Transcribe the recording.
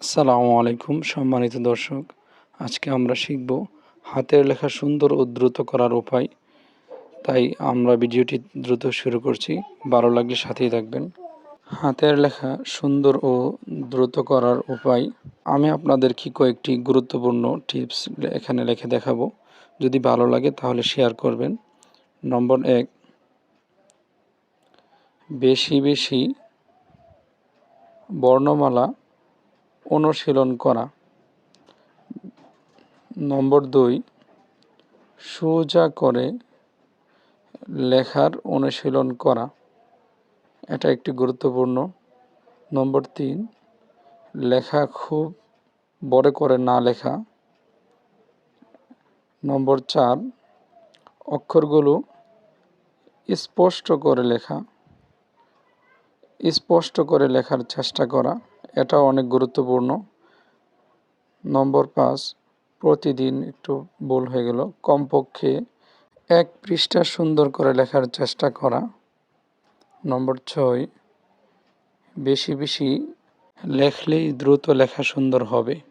আসসালামু আলাইকুম, সম্মানিত দর্শক। আজকে আমরা শিখব হাতের লেখা সুন্দর ও দ্রুত করার উপায়। তাই আমরা ভিডিওটি দ্রুত শুরু করছি। ভালো লাগলে সাথেই থাকবেন। হাতের লেখা সুন্দর ও দ্রুত করার উপায়। আমি আপনাদের কি কয়েকটি গুরুত্বপূর্ণ টিপস এখানে লেখে দেখাবো। যদি ভালো লাগে তাহলে শেয়ার করবেন। নম্বর এক, বেশি বেশি বর্ণমালা অনুশীলন করা। নম্বর দুই, সোজা করে লেখার অনুশীলন করা। এটা একটি গুরুত্বপূর্ণ। নম্বর তিন, লেখা খুব বড় করে না লেখা। নম্বর চার, অক্ষরগুলো স্পষ্ট করে লেখা। স্পষ্ট করে লেখার চেষ্টা করা। এটা অনেক গুরুত্বপূর্ণ। নম্বর পাঁচ, প্রতিদিন একটু ভুল হয়ে গেল। কমপক্ষে এক পৃষ্ঠা সুন্দর করে লেখার চেষ্টা করা। নম্বর ছয়, বেশি বেশি লেখলেই দ্রুত লেখা সুন্দর হবে।